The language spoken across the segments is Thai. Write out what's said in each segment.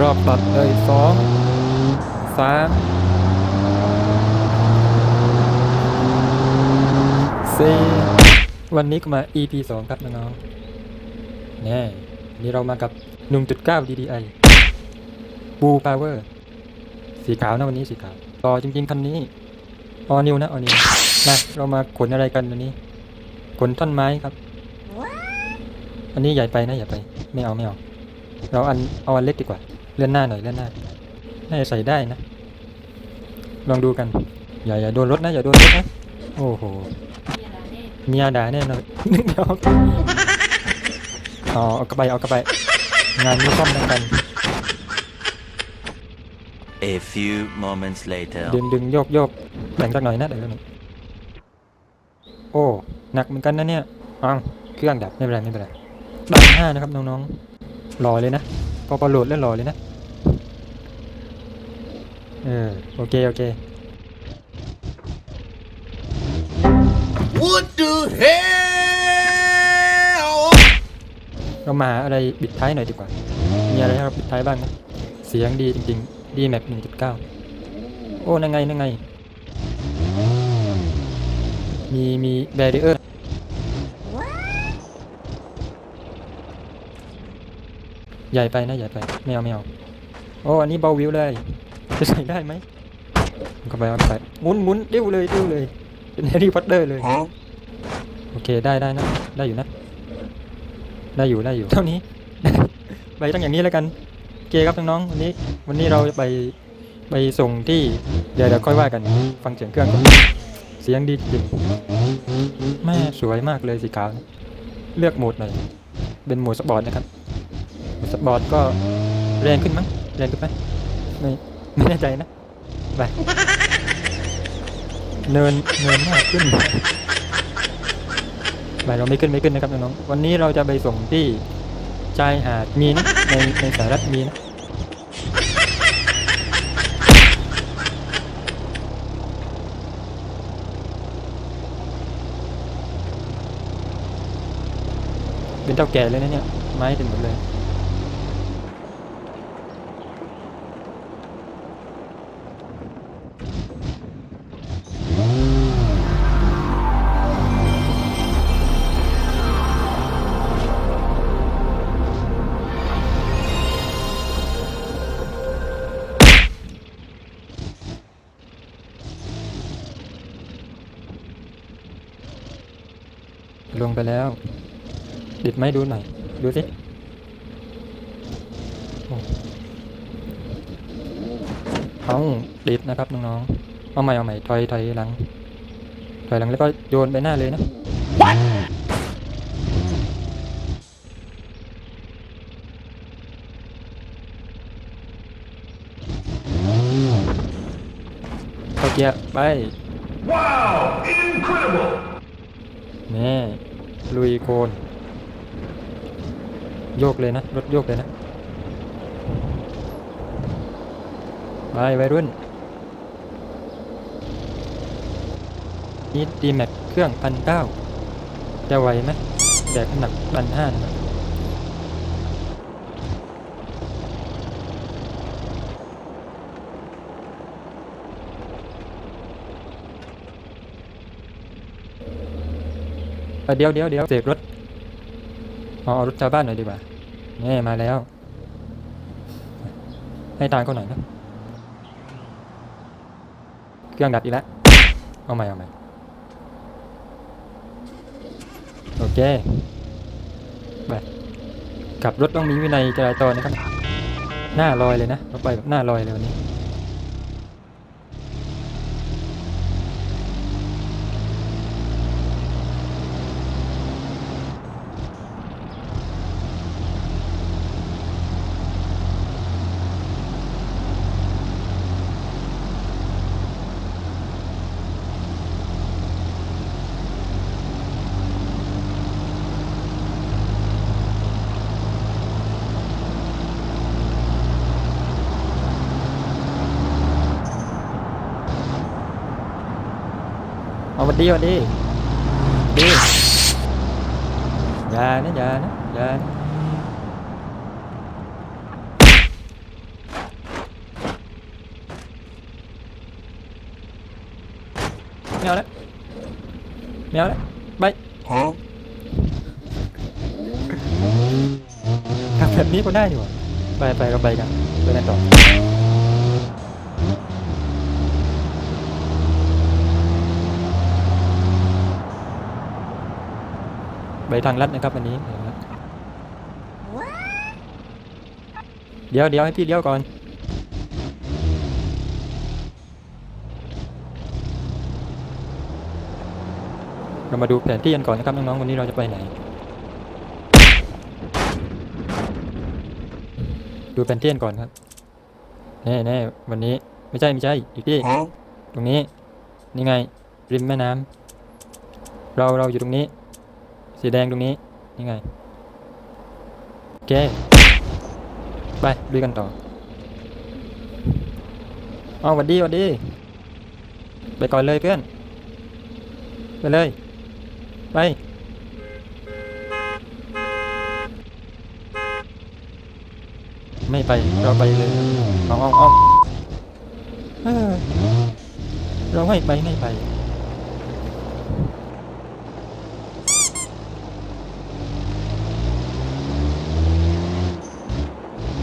รอบตัดเลยสองสามสี่วันนี้ก็มา EP สองครับน้องๆแน่นี่เรามากับ 1.9 DDI Blue Power สีขาวนะวันนี้สีขาว ต่อจริงๆคันนี้ออนิวนะออนิวนะเรามาขนอะไรกันวันนี้ขนต้นไม้ครับ อันนี้ใหญ่ไปนะ อย่าไป ไม่เอาไม่เอา เราอันเอาอันเล็กดีกว่า เลื่อนหน้าหน่อยเลื่อนหน้าน่าจะใส่ได้นะ ลองดูกัน อย่าอย่าโดนรถนะอย่าโดนรถนะโอ้โหเมียด่าแน่นอนนึกไม่ออกอ๋อเอากระไปเอากระไปงานนี้ซ่อมทั้งกัน A few moments later. ดึงดึงโยกโยกแบ่งสักหน่อยนะเดี๋ยวหนึ่งโอ้หนักเหมือนกันนะเนี่ยอ้าวเครื่องดับไม่เป็นไรไม่เป็นไรดับห้านะครับน้องๆรอเลยนะ พอประโหลดแล้วรอเลยนะ เออ โอเค โอเค What the hell? เรามาหาอะไรบิดท้ายหน่อยดีกว่า มีอะไรให้เราบิดท้ายบ้างนะ เสียงดีจริงๆ ดีแม็กหนึ่งจุดเก้าโอ้ นั่งไง นั่งไง มี มีแบรเออร์ ใหญ่ไปนะใหญ่ไปไม่เอาไม่เอาโอ้อันนี้เบาวิวเลยจะใส่ได้ไหมก็ไปเอาไปหมุนหมุนดิ้วเลยดิ้วเลยเป็นแฮร์รี่พอตเตอร์เลย Huh? โอเคได้ได้นะได้อยู่นะ ได้อยู่ได้อยู่เท่านี้ ไปตั้งอย่างนี้แล้วกันโอเคครับน้องๆวันนี้ วันนี้เราจะไปไปส่งที่เดี๋ยวเดี๋ยวค่อยว่ากันฟังเสียงเครื่องก่อนเสียงดีจริงแม่สวยมากเลยสีขาวนะเลือกโหมดหน่อยเป็นโหมดสปอร์ตนะครับโหมด สปอร์ตก็แรงขึ้นมั้งแรงขึ้นไหมไม่ไม่แน่ใจนะ ไป เนินเนินมากขึ้นไปเราไม่ขึ้นไม่ขึ้นนะครับน้องๆวันนี้เราจะไปส่งที่ชายหาดมีนะในในสหรัฐมีนะเป็นเจ้าแก่เลยนะเนี่ย ไม้เต็มหมดเลย ลงไปแล้ว ดิดไหมดูหน่อย ดูสิเอาดิดนะครับน้องๆ เอาใหม่เอาใหม่ถอยถอยหลัง ถอยหลังแล้วก็โยนไปหน้าเลยนะเข้าเกียร์ไป Wow! Incredible! นี่ลุยโคนโยกเลยนะ รถโยกเลยนะ ไปวัยรุ่นนี่ดีแม็กเครื่องพันเก้าจะไหวไหมแดกหนักพันห้านะ เดี๋ยวเดี๋ยวเดี๋ยวเสกรถเอาเอารถชาวบ้านหน่อยดีกว่านี่มาแล้ว ให้ทางเขาหน่อยนะเครื่องดับอีกแล้วเอาใหม่เอาใหม่โอเคไปขับรถต้องมีวินัยจราจรนะครับ หน้าลอยเลยนะเราไปแบบหน้าลอยเลยวันนี้ ดีวันดีดีอย่านะอย่านะอย่านะไม่เอาแล้วไม่เอาแล้วไปทำแบบนี้ก็ได้อยู่ไปไปเราไปกันไปกันต่อ ทางลัดนะครับวันนี้ เดี๋ยวเดี๋ยวให้พี่เลี้ยวก่อนเรามาดูแผนที่กันก่อนนะครับน้องๆวันนี้เราจะไปไหน ดูแผนที่กันก่อนครับแน่แน่วันนี้ไม่ใช่ไม่ใช่อีกที่ตรงนี้นี่ไงริมแม่น้ำเราเราอยู่ตรงนี้ สีแดงตรงนี้นี่ไงโอเคไปลุยกันต่อเอาหวัดดีหวัดดี ไปก่อนเลยเพื่อน ไปเลย ไปไม่ไปเราไปเลยเอาเอาเอาเออเราไม่ไปไม่ไป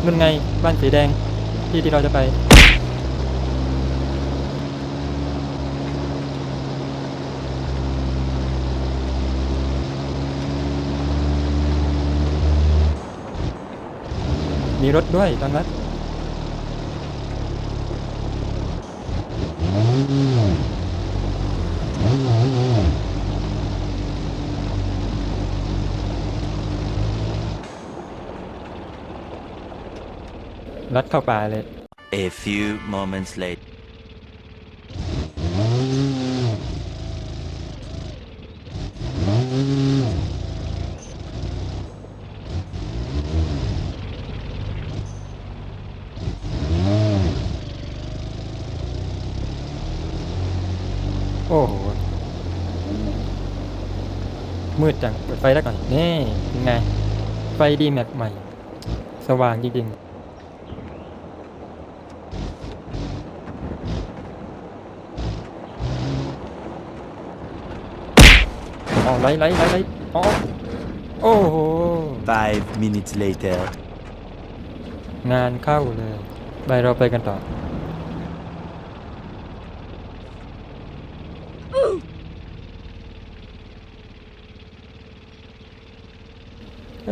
นั่นไงบ้านสีแดงที่ที่เราจะไป มีรถด้วยตอนนั้น รัดเข้าป่าเลย A few moments later. โอ้โห มืดจัง เปิดไฟแล้วก่อน นี่เป็นไง ไฟดีแม็กใหม่ สว่างจริงๆ อ๋อไล่ไล่ไล่ไล่อ๋อโอ้โห Five minutes later. งานเข้าเลย ไปเราไปกันต่อ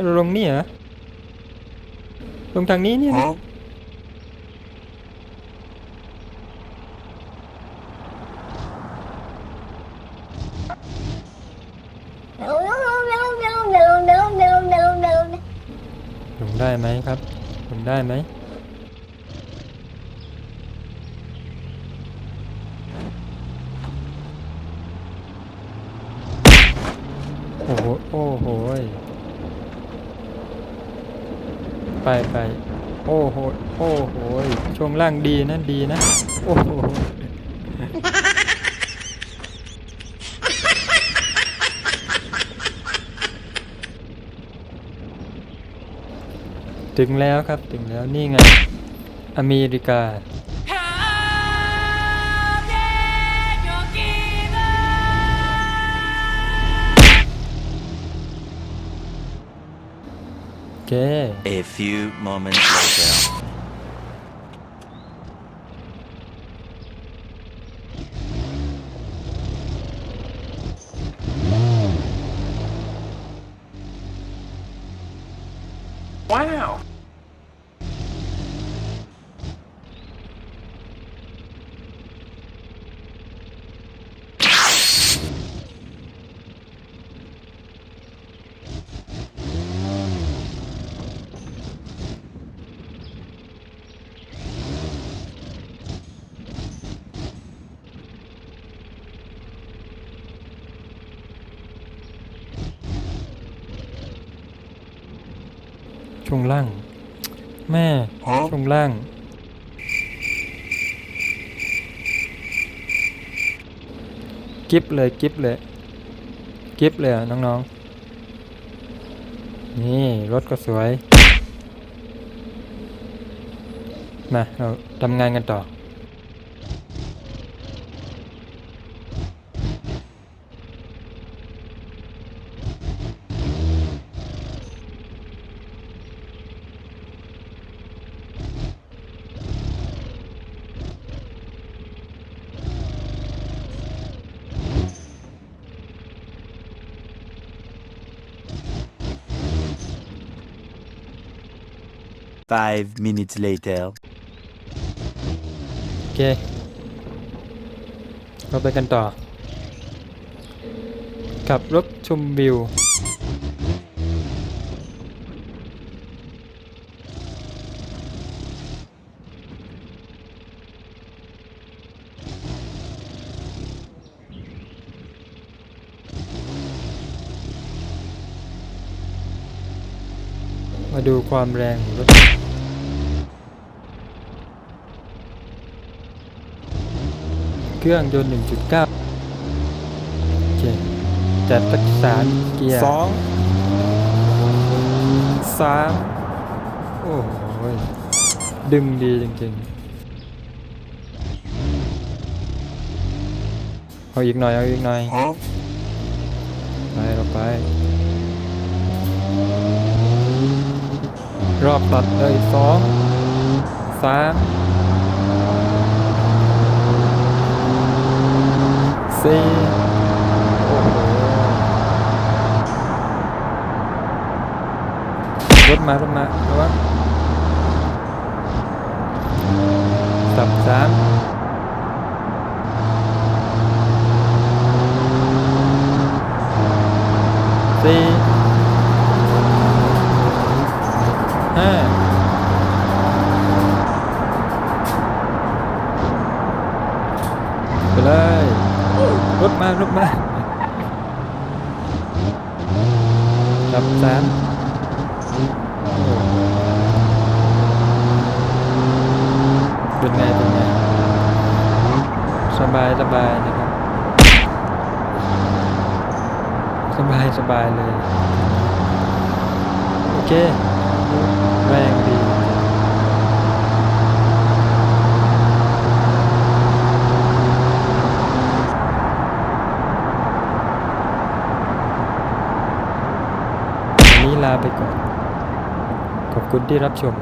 เราลงนี่เหรอ ลงทางนี้เนี่ยนะ No, ได้ไหมครับลงได้ไหมโอ้โห โอ้โห ไปไปโอ้โห โอ้โห ช่วงล่างดีนะดีนะ โอ้โห ถึงแล้วครับถึงแล้วนี่ไง อเมริกา โอเค A few moments later. ช่วงล่าง แม่ช่วงล่าง กิฟเลยกิฟเลยกิฟเลยอะน้องๆ นี่รถก็สวย มาเราทำงานกันต่อ Five minutes later. โอเค เราไปกันต่อ ขับรถชมวิว มาดูความแรงของรถ เครื่องยนต์ 1.9โอเคจัดสักสามเกียร์สองสามโอ้โหยดึงดีจริงๆ เอาอีกหน่อย เอาอีกหน่อย ไปเราไป รอบตัดเลยสองสาม สี่โอ้โหรถมารถมาระวังสับสามสี่ห้าไปเลย รถมารถมาสับสามโอ้ เป็นไงเป็นไงสบายสบายนะครับ สบายสบายเลย โอเคแรงดีวันนี้ลาไปก่อน ขอบคุณที่รับชม